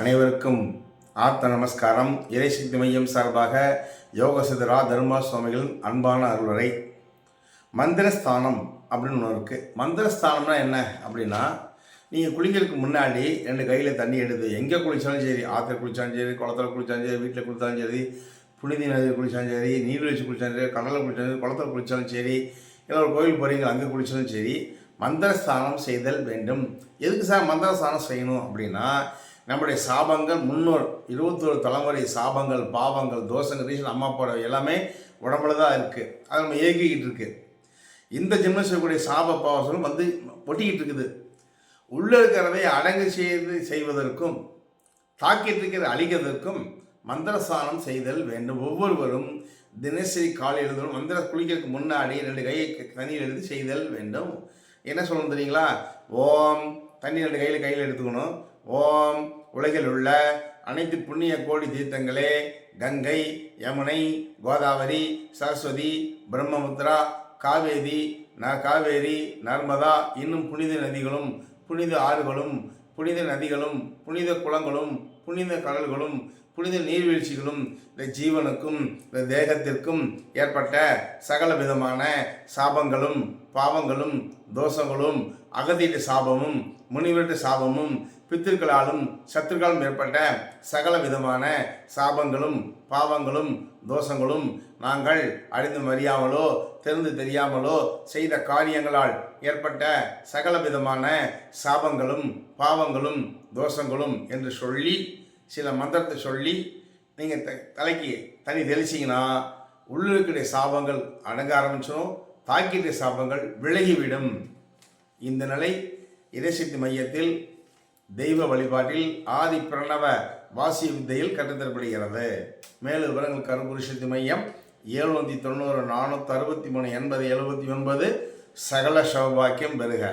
அனைவருக்கும் ஆர்த்த நமஸ்காரம். இறைசக்தி மையம் சார்பாக யோகசிதரா தர்மா சுவாமிகளின் அன்பான அருளரை மந்திரஸ்தானம் அப்படின்னு ஒன்று இருக்குது மந்திரஸ்தானம்னா என்ன அப்படின்னா நீங்கள் குளிக்கிறதுக்கு முன்னாடி ரெண்டு கையில் தண்ணி எடுத்து எங்கே குளித்தாலும் சரி ஆற்றுல குளித்தாலும் சரி குளத்துல குளித்தாலும் சரி வீட்டில் குளித்தாலும் சரி புனித நதியில் குளித்தாலும் சரி நீர்வீழ்ச்சி குளித்தாலும் சரி கடலில் குளித்தாலும் சரி குளத்துல குளித்தாலும் சரி இல்லை ஒரு கோயில் போகிறீங்க அங்கே குளித்தாலும் சரி மந்திரஸ்தானம் செய்தல் வேண்டும். எதுக்கு சார் மந்திரஸ்தானம் செய்யணும் அப்படின்னா நம்முடைய சாபங்கள் முன்னோர் இருபத்தோரு தலைமுறை சாபங்கள் பாவங்கள் தோஷங்கள் ரீசன் அம்மா அப்பாவோட எல்லாமே உடம்புல தான் இருக்குது அதை நம்ம இயக்கிக்கிட்டு இருக்கு. இந்த ஜென்மம் செய்யக்கூடிய சாப பாவசனம் வந்து ஒட்டிக்கிட்டு இருக்குது. உள்ளே இருக்கிறதை அடங்கு செய்து செய்வதற்கும் தாக்கிட்டு இருக்கிறதை அழிக்கிறதற்கும் மந்திரஸ்தானம் செய்தல் வேண்டும். ஒவ்வொருவரும் தினசரி காலை எழுதலும் மந்திர குளிக்கிறதுக்கு முன்னாடி ரெண்டு கையை தண்ணியில் எழுதி செய்தல் வேண்டும். என்ன சொல்லணும் தெரியுங்களா? ஓம் தண்ணி ரெண்டு கையில் கையில் எடுத்துக்கணும். ஓம் உலகில் உள்ள அனைத்து புண்ணிய கோடி தீர்த்தங்களே கங்கை யமுனை கோதாவரி சரஸ்வதி பிரம்மபுத்திரா காவேரி ந காவேரி நர்மதா இன்னும் புனித நதிகளும் புனித ஆறுகளும் புனித நதிகளும் புனித குளங்களும் புனித கடல்களும் புனித நீர்வீழ்ச்சிகளும் இந்த ஜீவனுக்கும் இந்த தேகத்திற்கும் ஏற்பட்ட சகல விதமான சாபங்களும் பாவங்களும் தோஷங்களும் அகதீட்டு சாபமும் முனிவீட்டு சாபமும் பித்திருக்களாலும் சத்துருக்களாலும் ஏற்பட்ட சகல விதமான சாபங்களும் பாவங்களும் தோஷங்களும் நாங்கள் அறிந்து அறியாமலோ தெரிந்து தெரியாமலோ செய்த காரியங்களால் ஏற்பட்ட சகல விதமான சாபங்களும் பாவங்களும் தோஷங்களும் என்று சொல்லி சில மந்திரத்தை சொல்லி நீங்கள் த தலைக்கு தனி தெளிச்சிங்கன்னா உள்ளிருக்கிற சாபங்கள் அடங்க ஆரம்பிச்சிடும் தாக்கிட்ட சாபங்கள் விலகிவிடும். இந்த நிலை இதயசக்தி மையத்தில் தெய்வ வழிபாட்டில் ஆதி பிரணவ வாசிய வித்தையில் கற்றுத்தரப்படுகிறது மேலும் விவரங்கள் கருபுருஷத்து சக்தி மையம் ஏழுநூற்றி தொண்ணூறு நானூற்றி அறுபத்தி மூணு எண்பது எழுபத்தி ஒன்பது சகல சௌபாக்கியம் பெறுக.